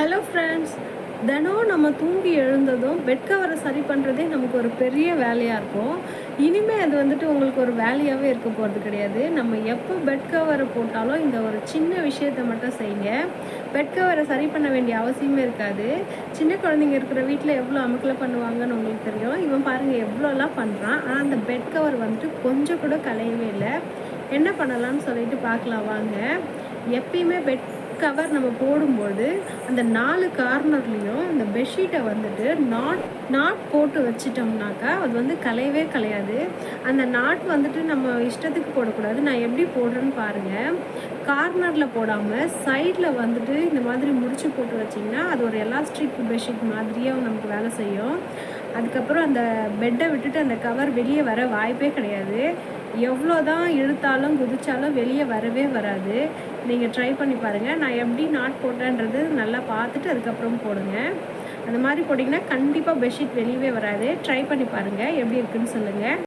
Hello friends தினம் நம்ம தூங்கி எழுந்ததும் பெட் கவரை சரி பண்ணுறதே நமக்கு ஒரு பெரிய வேலையாக இருக்கும். இனிமேல் அது வந்துட்டு உங்களுக்கு ஒரு வேலையாகவே இருக்க போகிறது கிடையாது. நம்ம எப்போ பெட் கவரை போட்டாலும் இந்த ஒரு சின்ன விஷயத்தை மட்டும் செய்யுங்க. பெட் கவரை சரி பண்ண வேண்டிய அவசியமே இருக்காது. சின்ன குழந்தைங்க இருக்கிற வீட்டில் எவ்வளோ அமுக்கில் பண்ணுவாங்கன்னு உங்களுக்கு தெரியும். இவன் பாருங்கள் எவ்வளோலாம் பண்ணுறான் ஆனால் அந்த பெட் கவர் வந்துட்டு கொஞ்சம் கூட கலையவே இல்லை. என்ன பண்ணலாம்னு சொல்லிட்டு பார்க்கலாம் வாங்க. எப்பயுமே பெட் கவர் நம்ம போடும்போது அந்த நாலு கார்னர்லேயும் அந்த பெட்ஷீட்டை வந்துட்டு நாட் நாட் போட்டு வச்சிட்டோம்னாக்கா அது வந்து கலையவே கலையாது. அந்த நாட் வந்துட்டு நம்ம இஷ்டத்துக்கு போடக்கூடாது. நான் எப்படி போடுறேன்னு பாருங்கள் கார்னரில் போடாமல் சைடில் வந்துட்டு இந்த மாதிரி முடிச்சு போட்டு வச்சிங்கன்னா அது ஒரு எலாஸ்டிக் பெட்ஷீட் மாதிரியே நமக்கு வேலை செய்யும். அதுக்கப்புறம் அந்த பெட்டை விட்டுட்டு அந்த கவர் வெளியே வர வாய்ப்பே கிடையாது. எவ்வளோ தான் இழுத்தாலும் குதிச்சாலும் வெளியே வரவே வராது. நீங்கள் ட்ரை பண்ணி பாருங்கள் நான் எப்படி நாட் போட்டேன்றது நல்லா பார்த்துட்டு அதுக்கப்புறம் போடுங்க. அந்த மாதிரி போட்டிங்கன்னா கண்டிப்பாக பெட்ஷீட் வெளியவே வராது. ட்ரை பண்ணி பாருங்கள் எப்படி இருக்குன்னு சொல்லுங்கள்